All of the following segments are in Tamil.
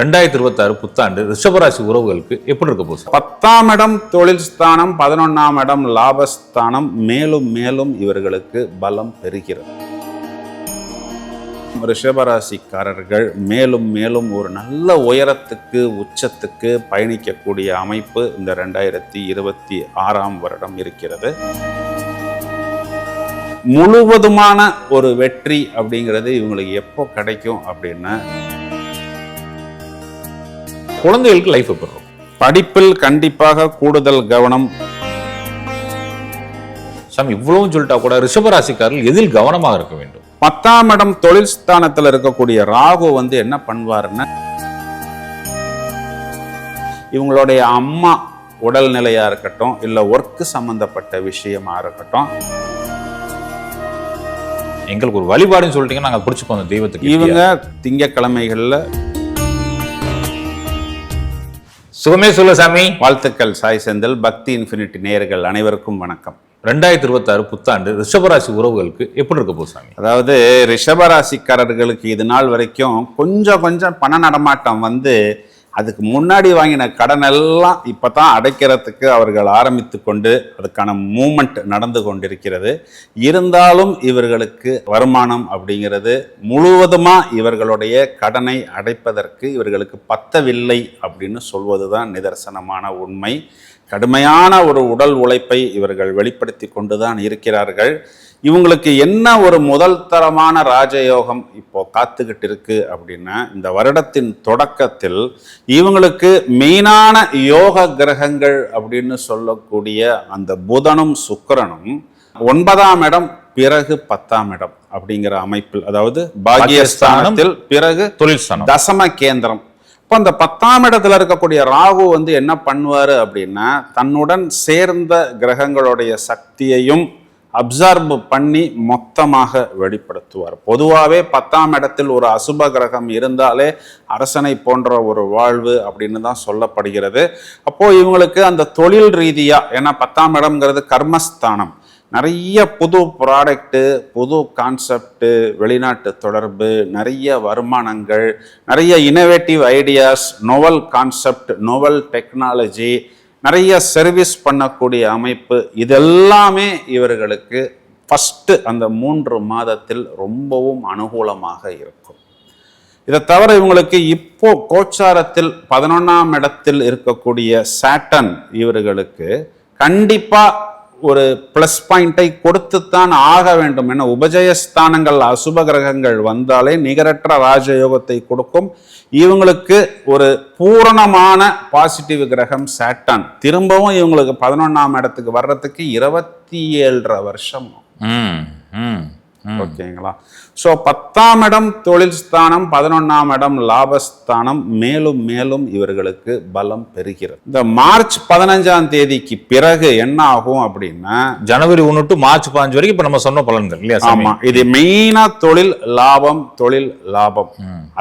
ரெண்டாயிரத்தி இருபத்தாறு புத்தாண்டு ரிஷபராசி உறவுகளுக்கு எப்படி இருக்க போகுது? பத்தாம் இடம் தொழில் ஸ்தானம் பதினொன்னாம் இடம் லாபஸ்தானம். மேலும் மேலும் இவர்களுக்கு பலம் பெறுகிறது. ரிஷபராசிக்காரர்கள் மேலும் மேலும் ஒரு நல்ல உயரத்துக்கு உச்சத்துக்கு பயணிக்கக்கூடிய அமைப்பு இந்த ரெண்டாயிரத்தி இருபத்தி ஆறாம் வருடம் இருக்கிறது. முழுவதுமான ஒரு வெற்றி அப்படிங்கிறது இவங்களுக்கு எப்போ கிடைக்கும் அப்படின்னா குழந்தைகளுக்கு லைஃப் எப்படி இருக்கும்? படிப்பில் கண்டிப்பாக கூடுதல் கவனம். சாமி இவ்வளவும் சொல்லிட்டா கூட ரிஷபராசிக்காரர்கள் எதில் கவனமாக இருக்க வேண்டும்? பத்தாம் இடம் தொழில் ஸ்தானத்தில் இருக்கக்கூடிய ராகு வந்து என்ன பண்ணுவாருன்னா இவங்களுடைய அம்மா உடல்நிலையா இருக்கட்டும் இல்ல ஒர்க் சம்பந்தப்பட்ட விஷயமா இருக்கட்டும் எங்களுக்கு ஒரு வழிபாடுன்னு சொல்லிட்டீங்கன்னா நாங்கள் பிடிச்சிப்போம் அந்த தெய்வத்துக்கு. இவங்க திங்கக்கிழமைகள்ல சுகமே சொல்ல சாமி. வாழ்த்துக்கள் சாய் செந்தில். பக்தி இன்ஃபினிட்டி நேயர்கள் அனைவருக்கும் வணக்கம். ரெண்டாயிரத்தி இருபத்தாறு புத்தாண்டு ரிஷபராசி உறவுகளுக்கு எப்படி இருக்க போகுது சாமி? அதாவது ரிஷபராசிக்காரர்களுக்கு இது நாள் வரைக்கும் கொஞ்சம் கொஞ்சம் பண நடமாட்டம் வந்து அதுக்கு முன்னாடி வாங்கின கடன் எல்லாம் இப்போ தான் அடைக்கிறதுக்கு அவர்கள் ஆரம்பித்து கொண்டு அதுக்கான மூமெண்ட் நடந்து கொண்டிருக்கிறது. இருந்தாலும் இவர்களுக்கு வருமானம் அப்படிங்கிறது முழுவதுமாக இவர்களுடைய கடனை அடைப்பதற்கு இவர்களுக்கு பத்தவில்லை அப்படின்னு சொல்வது தான் நிதர்சனமான உண்மை. கடுமையான ஒரு உடல் உழைப்பை இவர்கள் வெளிப்படுத்தி கொண்டு தான் இருக்கிறார்கள். இவங்களுக்கு என்ன ஒரு முதல் தரமான ராஜயோகம் இப்போ காத்துக்கிட்டு இருக்கு அப்படின்னா இந்த வருடத்தின் தொடக்கத்தில் இவங்களுக்கு மெயினான யோக கிரகங்கள் அப்படின்னு சொல்லக்கூடிய அந்த புதனும் சுக்கிரனும் ஒன்பதாம் இடம் பிறகு பத்தாம் இடம் அப்படிங்கிற அமைப்பில் அதாவது பாகியஸ்தானத்தில் பிறகு தொழில் தசம கேந்திரம். இப்போ அந்த பத்தாம் இடத்துல இருக்கக்கூடிய ராகு வந்து என்ன பண்ணுவாரு அப்படின்னா தன்னுடன் சேர்ந்த கிரகங்களுடைய சக்தியையும் அப்சர்வ் பண்ணி மொத்தமாக வெளிப்படுத்துவார். பொதுவாகவே பத்தாம் இடத்தில் ஒரு அசுப கிரகம் இருந்தாலே அரசனை போன்ற ஒரு வாழ்வு அப்படின்னு தான் சொல்லப்படுகிறது. அப்போது இவங்களுக்கு அந்த தொழில் ரீதியாக ஏன்னா பத்தாம் இடம்ங்கிறது கர்மஸ்தானம். நிறைய புது ப்ராடக்ட்டு புது கான்செப்டு வெளிநாட்டு தொடர்பு நிறைய வருமானங்கள் நிறைய innovative ideas novel concept novel technology நிறைய சர்வீஸ் பண்ணக்கூடிய அமைப்பு இதெல்லாமே இவர்களுக்கு ஃபஸ்ட்டு அந்த மூன்று மாதத்தில் ரொம்பவும் அனுகூலமாக இருக்கும். இதை தவிர இவங்களுக்கு இப்போ கோச்சாரத்தில் பதினொன்றாம் இடத்தில் இருக்கக்கூடிய சாட்டன் இவர்களுக்கு கண்டிப்பாக ஒரு ப்ளஸ் பாயிண்டை கொடுத்துத்தான் ஆக வேண்டும் என உபஜயஸ்தானங்கள் அசுப கிரகங்கள் வந்தாலே நிகரற்ற ராஜயோகத்தை கொடுக்கும். இவங்களுக்கு ஒரு பூரணமான பாசிட்டிவ் கிரகம் சேட்டன். திரும்பவும் இவங்களுக்கு பதினொன்றாம் இடத்துக்கு வர்றதுக்கு இருபத்தி ஏழரை வருஷம். ம். ஓகேங்களா? ஸோ பத்தாம் இடம் தொழில் ஸ்தானம் பதினொன்னாம் இடம் லாபஸ்தானம். மேலும் மேலும் இவர்களுக்கு பலம் பெறுகிறது. இந்த மார்ச் பதினஞ்சாம் தேதிக்கு பிறகு என்ன ஆகும் அப்படின்னா ஜனவரி ஒன்று டு மார்ச் பாஞ்சு வரைக்கும் இப்போ நம்ம சொன்ன பலன்கள் இல்லையா சாமி? ஆமா. இது மெயினா தொழில் லாபம் தொழில் லாபம்.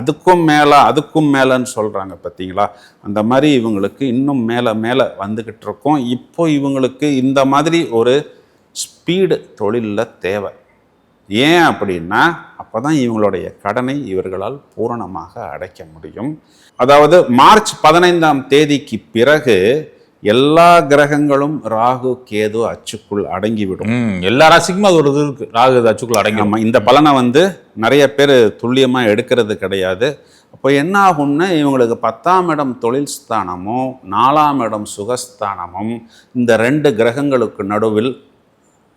அதுக்கும் மேல அதுக்கும் மேலன்னு சொல்றாங்க பார்த்தீங்களா அந்த மாதிரி இவங்களுக்கு இன்னும் மேல மேல வந்துகிட்டு இருக்கும். இப்போ இவங்களுக்கு இந்த மாதிரி ஒரு ஸ்பீடு தொழில்ல தேவை. ஏன் அப்படின்னா அப்பதான் இவங்களுடைய கடனை இவர்களால் பூரணமாக அடைக்க முடியும். அதாவது மார்ச் பதினைந்தாம் தேதிக்கு பிறகு எல்லா கிரகங்களும் ராகு கேது அச்சுக்குள் அடங்கிவிடும். எல்லா ராசிக்குமே அது ஒரு இது இருக்கு. ராகு அச்சுக்குள்ள அடங்கி இந்த பலனை வந்து நிறைய பேர் துல்லியமா எடுக்கிறது கிடையாது. அப்போ என்ன ஆகும்னா இவங்களுக்கு பத்தாம் இடம் தொழில் ஸ்தானமும் நாலாம் இடம் சுகஸ்தானமும் இந்த ரெண்டு கிரகங்களுக்கு நடுவில்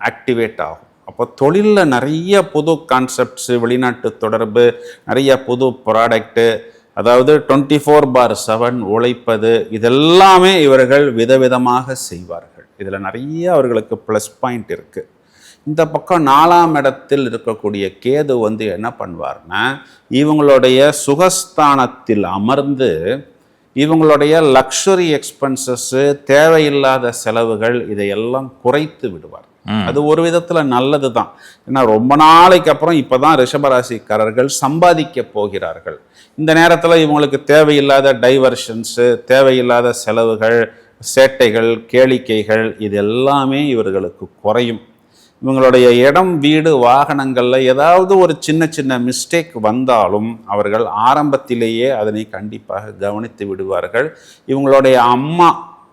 ஆக்டிவேட் ஆகும். அப்போ தொழிலில் நிறைய புது கான்செப்ட்ஸு வெளிநாட்டு தொடர்பு நிறைய புது ப்ராடக்ட்டு அதாவது டுவெண்ட்டி ஃபோர் பார் செவன் உழைப்பது இதெல்லாமே இவர்கள் விதவிதமாக செய்வார்கள். இதில் நிறைய அவர்களுக்கு ப்ளஸ் பாயிண்ட் இருக்குது இந்த பக்கம் நாலாம் இடத்தில் இருக்கக்கூடிய கேது வந்து என்ன பண்ணுவார்னா இவங்களுடைய சுகஸ்தானத்தில் அமர்ந்து இவங்களுடைய லக்ஸுரி எக்ஸ்பென்சஸ்ஸு தேவையில்லாத செலவுகள் இதையெல்லாம் குறைத்து விடுவார். அது ஒரு விதத்துல நல்லது தான் ஏன்னா ரொம்ப நாளைக்கு அப்புறம் இப்பதான் ரிஷபராசிக்காரர்கள் சம்பாதிக்க போகிறார்கள். இந்த நேரத்துல இவங்களுக்கு தேவையில்லாத டைவர்ஷன்ஸு தேவையில்லாத செலவுகள் சேட்டைகள் கேளிக்கைகள் இது எல்லாமே இவர்களுக்கு குறையும். இவங்களுடைய இடம் வீடு வாகனங்களில் ஏதாவது ஒரு சின்ன சின்ன மிஸ்டேக் வந்தாலும் அவர்கள் ஆரம்பத்திலேயே அதனை கண்டிப்பாக கவனித்து விடுவார்கள். இவங்களுடைய அம்மா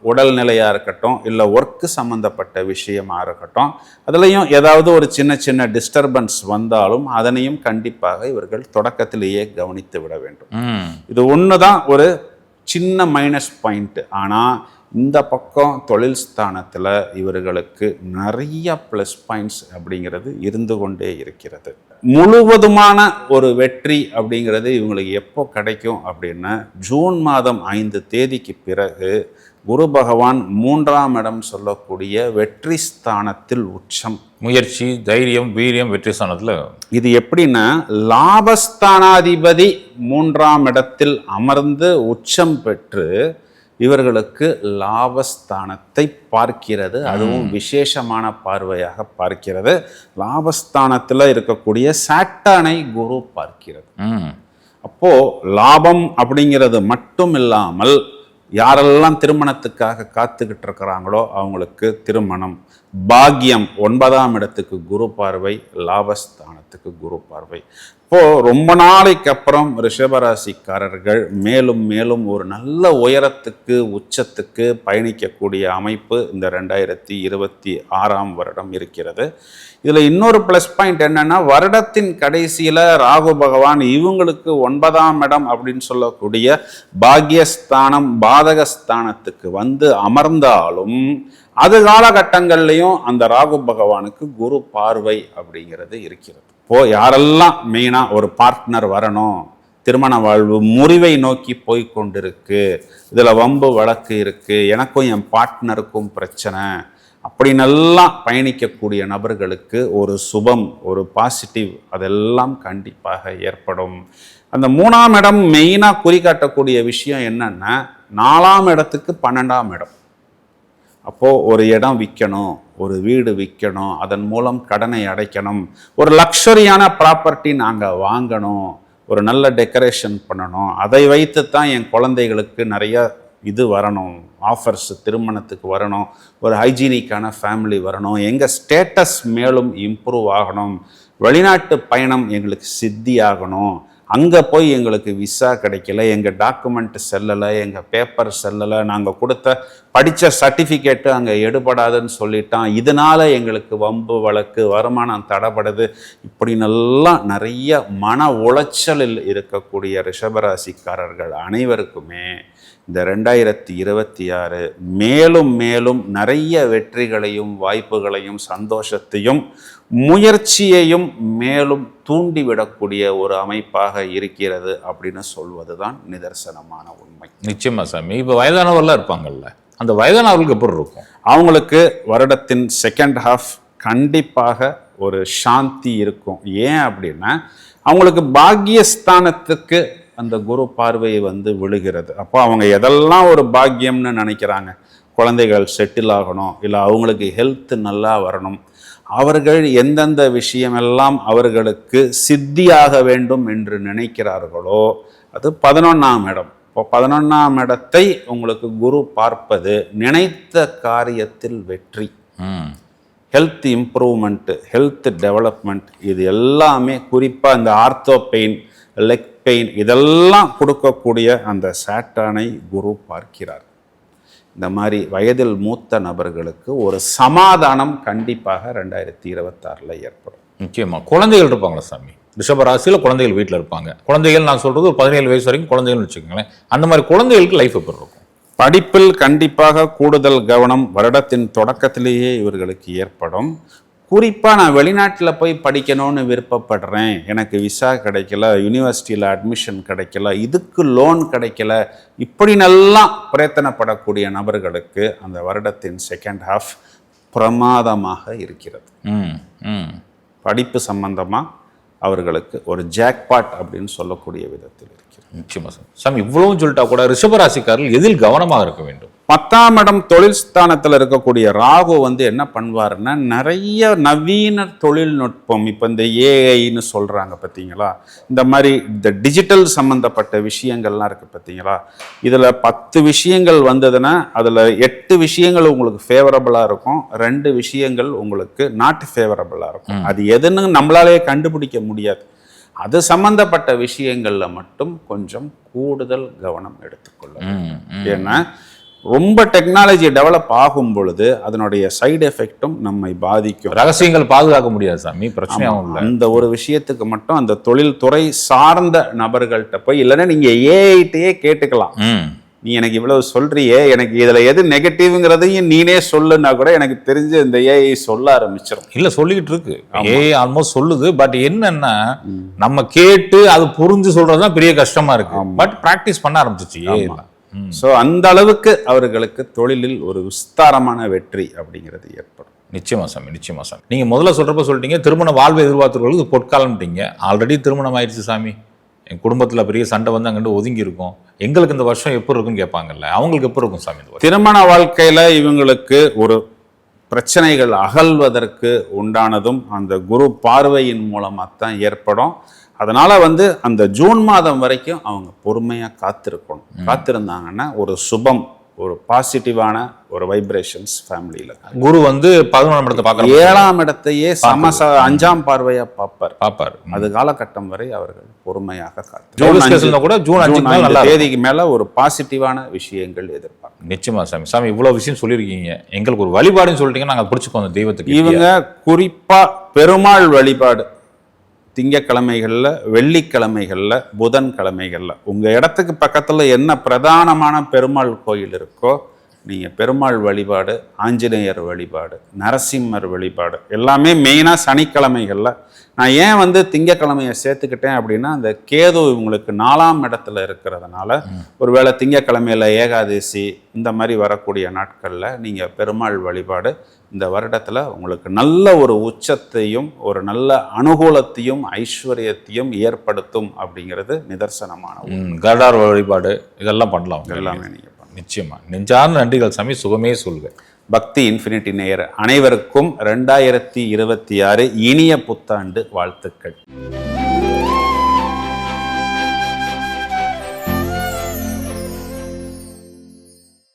உடல்நிலையாக இருக்கட்டும் இல்லை ஒர்க்கு சம்மந்தப்பட்ட விஷயமா இருக்கட்டும் அதுலேயும் ஏதாவது ஒரு சின்ன சின்ன டிஸ்டர்பன்ஸ் வந்தாலும் அதனையும் கண்டிப்பாக இவர்கள் தொடக்கத்திலேயே கவனித்து விட வேண்டும். இது ஒன்று தான் ஒரு சின்ன மைனஸ் பாயிண்ட் ஆனால் இந்த பக்கம் தொழில் ஸ்தானத்தில் இவர்களுக்கு நிறைய ப்ளஸ் பாயிண்ட்ஸ் அப்படிங்கிறது இருந்து கொண்டே இருக்கிறது. முழுவதுமான ஒரு வெற்றி அப்படிங்கிறது இவங்களுக்கு எப்போ கிடைக்கும் அப்படின்னா ஜூன் மாதம் ஐந்து தேதிக்கு பிறகு குரு பகவான் மூன்றாம் இடம் சொல்லக்கூடிய வெற்றி ஸ்தானத்தில் உச்சம். முயற்சி தைரியம் வீரியம் வெற்றி ஸ்தானத்துல இது எப்படின்னா லாபஸ்தானாதிபதி மூன்றாம் இடத்தில் அமர்ந்து உச்சம் பெற்று இவர்களுக்கு லாபஸ்தானத்தை பார்க்கிறது. அதுவும் விசேஷமான பார்வையாக பார்க்கிறது. லாபஸ்தானத்தில் இருக்கக்கூடிய சாட்டானை குரு பார்க்கிறது. அப்போ லாபம் அப்படிங்கிறது மட்டும் இல்லாமல் யாரெல்லாம் திருமணத்துக்காக காத்துக்கிட்டு இருக்கிறாங்களோ அவங்களுக்கு திருமணம். பாக்கியம் ஒன்பதாம் இடத்துக்கு குரு பார்வை லாபஸ்தானத்துக்கு குரு பார்வை. இப்போது ரொம்ப நாளைக்கு அப்புறம் ரிஷபராசிக்காரர்கள் மேலும் மேலும் ஒரு நல்ல உயரத்துக்கு உச்சத்துக்கு பயணிக்கக்கூடிய அமைப்பு இந்த ரெண்டாயிரத்தி இருபத்தி ஆறாம் வருடம் இருக்கிறது. இதில் இன்னொரு ப்ளஸ் பாயிண்ட் என்னென்னா வருடத்தின் கடைசியில் ராகு பகவான் இவங்களுக்கு ஒன்பதாம் இடம் அப்படின்னு சொல்லக்கூடிய பாக்யஸ்தானம் பாதகஸ்தானத்துக்கு வந்து அமர்ந்தாலும் அது காலகட்டங்கள்லையும் அந்த ராகு பகவானுக்கு குரு பார்வை அப்படிங்கிறது இருக்கிறது. இப்போ யாரெல்லாம் மெயினாக ஒரு பார்ட்னர் வரணும் திருமண வாழ்வு முறிவை நோக்கி போய் கொண்டிருக்கு இதில் வம்பு வழக்கு இருக்குது எனக்கும் என் பார்ட்னருக்கும் பிரச்சனை அப்படின்னெல்லாம் பயணிக்கக்கூடிய நபர்களுக்கு ஒரு சுபம் ஒரு பாசிட்டிவ் அதெல்லாம் கண்டிப்பாக ஏற்படும். அந்த மூணாம் இடம் மெயினாக குறிகாட்டக்கூடிய விஷயம் என்னென்னா நாலாம் இடத்துக்கு பன்னெண்டாம் இடம். அப்போது ஒரு இடம் விற்கணும் ஒரு வீடு விற்கணும் அதன் மூலம் கடனை அடைக்கணும் ஒரு லக்ஸரியான ப்ராப்பர்ட்டி நாங்கள் வாங்கணும் ஒரு நல்ல டெக்கரேஷன் பண்ணணும் அதை வைத்து தான் என் குழந்தைகளுக்கு நிறைய இது வரணும் ஆஃபர்ஸ் திருமணத்துக்கு வரணும் ஒரு ஹைஜீனிக்கான ஃபேமிலி வரணும் எங்கள் ஸ்டேட்டஸ் மேலும் இம்ப்ரூவ் ஆகணும் வெளிநாட்டு பயணம் எங்களுக்கு சித்தி ஆகணும் அங்கே போய் எங்களுக்கு விசா கிடைக்கல எங்கள் டாக்குமெண்ட் செல்லலை எங்கள் பேப்பர் செல்லலை நாங்கள் கொடுத்த படித்த சர்டிஃபிகேட்டு அங்கே எடுபடாதுன்னு சொல்லிட்டான். இதனால் எங்களுக்கு வம்பு வழக்கு வருமானம் தடைப்படுது இப்படி நல்லா நிறைய மன உளைச்சலில் இருக்கக்கூடிய ரிஷபராசிக்காரர்கள் அனைவருக்குமே இந்த ரெண்டாயிரத்தி இருபத்தி ஆறு மேலும் மேலும் நிறைய வெற்றிகளையும் வாய்ப்புகளையும் சந்தோஷத்தையும் முயற்சியையும் மேலும் தூண்டிவிடக்கூடிய ஒரு அமைப்பாக இருக்கிறது அப்படின்னு சொல்வது தான் நிதர்சனமான உண்மை. நிச்சயமா சாமி. இப்போ வயதானவர்லாம் இருப்பாங்கல்ல. அந்த வயதானவர்களுக்கு எப்படி இருக்கும்? அவங்களுக்கு வருடத்தின் செகண்ட் ஹாஃப் கண்டிப்பாக ஒரு சாந்தி இருக்கும். ஏன் அப்படின்னா அவங்களுக்கு பாக்கியஸ்தானத்துக்கு அந்த குரு பார்வை வந்து விழுகிறது. அப்போ அவங்க எதெல்லாம் ஒரு பாக்கியம்னு நினைக்கிறாங்க? குழந்தைகள் செட்டில் ஆகணும் இல்லை அவங்களுக்கு ஹெல்த் நல்லா வரணும். அவர்கள் எந்தெந்த விஷயமெல்லாம் அவர்களுக்கு சித்தியாக வேண்டும் என்று நினைக்கிறார்களோ அது பதினொன்றாம் இடம். இப்போ பதினொன்றாம் இடத்தை உங்களுக்கு குரு பார்ப்பது நினைத்த காரியத்தில் வெற்றி. ஹெல்த் இம்ப்ரூவ்மெண்ட்டு ஹெல்த் டெவலப்மெண்ட் இது எல்லாமே குறிப்பாக இந்த ஆர்த்தோ பெயின் லெக் பெயின் இதெல்லாம் கொடுக்கக்கூடிய அந்த சாட்டானை குரு பார்க்கிறார். இந்த மாதிரி வயதில் மூத்த நபர்களுக்கு ஒரு சமாதானம் கண்டிப்பாக ரெண்டாயிரத்தி இருபத்தாறில் ஏற்படும். நிச்சயமா. குழந்தைகள் இருப்பாங்களா சாமி? ரிஷப ராசியில் குழந்தைகள் வீட்டில் இருப்பாங்க. குழந்தைகள் நான் சொல்றது ஒரு பதினேழு வயசு வரைக்கும் குழந்தைகள்னு வச்சுக்கோங்களேன். அந்த மாதிரி குழந்தைகளுக்கு லைஃப் எப்படி இருக்கும்? படிப்பில் கண்டிப்பாக கூடுதல் கவனம் வருடத்தின் தொடக்கத்திலேயே இவர்களுக்கு ஏற்படும். குறிப்பாக நான் வெளிநாட்டில் போய் படிக்கணும்னு விருப்பப்படுறேன். எனக்கு விசா கிடைக்கல யூனிவர்சிட்டியில் அட்மிஷன் கிடைக்கல இதுக்கு லோன் கிடைக்கல. இப்படி நல்லா பிரயத்தனப்படக்கூடிய நபர்களுக்கு அந்த வருடத்தின் செகண்ட் ஹாஃப் பிரமாதமாக இருக்கிறது. படிப்பு சம்பந்தமாக அவர்களுக்கு ஒரு ஜாக்பாட் அப்படின்னு சொல்லக்கூடிய விதத்தில் இருக்கிறது. நிச்சயமா சாமி சாமி இவ்வளவும் சொல்லிட்டா கூட ரிஷப ராசிக்காரர்கள் எதில் கவனமாக இருக்க வேண்டும்? பத்தாம் இடம் தொழில் ஸ்தானத்துல இருக்கக்கூடிய ராகு வந்து என்ன பண்ணுவாருன்னா நிறைய நவீன தொழில்நுட்பம் இப்போ இந்த ஏஐன்னு சொல்றாங்க பார்த்தீங்களா இந்த மாதிரி இந்த டிஜிட்டல் சம்பந்தப்பட்ட விஷயங்கள்லாம் இருக்கு பார்த்தீங்களா இதுல பத்து விஷயங்கள் வந்ததுன்னா அதுல எட்டு விஷயங்கள் உங்களுக்கு ஃபேவரபிளா இருக்கும். ரெண்டு விஷயங்கள் உங்களுக்கு நாட் ஃபேவரபிளா இருக்கும். அது எதுன்னு நம்மளாலே கண்டுபிடிக்க முடியாது. அது சம்பந்தப்பட்ட விஷயங்கள்ல மட்டும் கொஞ்சம் கூடுதல் கவனம் எடுத்துக்கொள்ள ம், ம். ஏன்னா ரொம்ப டெக்னாலஜி டெவலப் ஆகும் பொழுது அதனுடைய சைடு எஃபெக்டும் நம்மை பாதிக்கும். ரகசியங்கள் பாதுகாக்க முடியாது சாமி இல்லை அந்த ஒரு விஷயத்துக்கு மட்டும் அந்த தொழில்துறை சார்ந்த நபர்கள்ட்ட போய் இல்லைன்னா நீங்க ஏஐட்டையே கேட்டுக்கலாம். நீ எனக்கு இவ்வளவு சொல்றியே எனக்கு இதுல எது நெகட்டிவ்ங்கிறதையும் நீனே சொல்லுன்னா கூட எனக்கு தெரிஞ்சு இந்த ஏஐ சொல்ல ஆரம்பிச்சிடும் இல்ல சொல்லிக்கிட்டு இருக்கு. ஏ ஆல்மோஸ்ட் சொல்லுது பட் என்னன்னா நம்ம கேட்டு அது புரிஞ்சு சொல்றதுதான் பெரிய கஷ்டமா இருக்கு. பட் பிராக்டிஸ் பண்ண ஆரம்பிச்சிச்சு ஏ ஸோ அந்த அளவுக்கு அவர்களுக்கு தொழிலில் ஒரு விஸ்தாரமான வெற்றி அப்படிங்கிறது ஏற்படும். நிச்சயமா சாமி நிச்சயமா சாமி. நீங்க முதல்ல சொல்றப்ப சொல்லிட்டீங்க திருமண வாழ்வை எதிர்பார்த்தவர்களுக்கு இது பொற்காலம்ட்டீங்க ஆல்ரெடி திருமணம் ஆயிடுச்சு சாமி. என் குடும்பத்துல பெரிய சண்டை வந்து அங்கிட்டு ஒதுங்கி இருக்கும். எங்களுக்கு இந்த வருஷம் எப்போ இருக்குன்னு கேட்பாங்கல்ல அவங்களுக்கு எப்போ இருக்கும் சாமி திருமண வாழ்க்கையில இவங்களுக்கு ஒரு பிரச்சனைகள் அகல்வதற்கு உண்டானதும் அந்த குரு பார்வையின் மூலமாக தான் ஏற்படும். அதனால வந்து அந்த ஜூன் மாதம் வரைக்கும் அவங்க பொறுமையா காத்திருக்கணும். காத்திருந்தாங்கன்னா ஒரு சுபம் ஒரு பாசிட்டிவான ஒரு வைப்ரேஷன்ஸ் ஃபேமிலியில குரு வந்து பதினொன்றாம் இடத்தை பார்க்குற ஏழாம் இடத்தையே சமச அஞ்சாம் பார்வையா பார்ப்பார். பார்ப்பார். அது காலகட்டம் வரை அவர்கள் பொறுமையாக காத்து கூட ஜூன் இருக்கும். தேதிக்கு மேல ஒரு பாசிட்டிவான விஷயங்கள் எதிர்பார்க்கும். நிச்சயமா சாமி. சாமி இவ்வளவு விஷயம் சொல்லியிருக்கீங்க. எங்களுக்கு ஒரு வழிபாடுன்னு சொல்லிட்டீங்கன்னா நாங்க பிடிச்சிக்கோ அந்த தெய்வத்துக்கு. இவங்க குறிப்பா பெருமாள் வழிபாடு. திங்கக்கிழமைகள்ல வெள்ளிக்கிழமைகள்ல புதன்கிழமைகள்ல. உங்க இடத்துக்கு பக்கத்துல என்ன பிரதானமான பெருமாள் கோயில் இருக்கோ நீங்க பெருமாள் வழிபாடு ஆஞ்சநேயர் வழிபாடு நரசிம்மர் வழிபாடு எல்லாமே மெயினா சனிக்கிழமைகள்ல. நான் ஏன் வந்து திங்கக்கிழமையை சேர்த்துக்கிட்டேன் அப்படின்னா அந்த கேது இவங்களுக்கு நாலாம் இடத்துல இருக்கிறதுனால ஒருவேளை திங்கக்கிழமையில ஏகாதசி இந்த மாதிரி வரக்கூடிய நாட்கள்ல நீங்க பெருமாள் வழிபாடு இந்த வருடத்துல உங்களுக்கு நல்ல ஒரு உச்சத்தையும் ஒரு நல்ல அனுகூலத்தையும் ஐஸ்வர்யத்தையும் ஏற்படுத்தும் அப்படிங்கிறது நிதர்சனமான கருடார் வழிபாடு இதெல்லாம் பண்ணலாம். எல்லாமே நீங்க பண்ணலாம். நிச்சயமா. நெஞ்சார்ந்த நன்றிகள் சாமி சுகமே சொல்க பக்தி இன்ஃபினிட்டி நேயர் அனைவருக்கும் ரெண்டாயிரத்தி இருபத்தி ஆறு இனிய புத்தாண்டு வாழ்த்துக்கள்.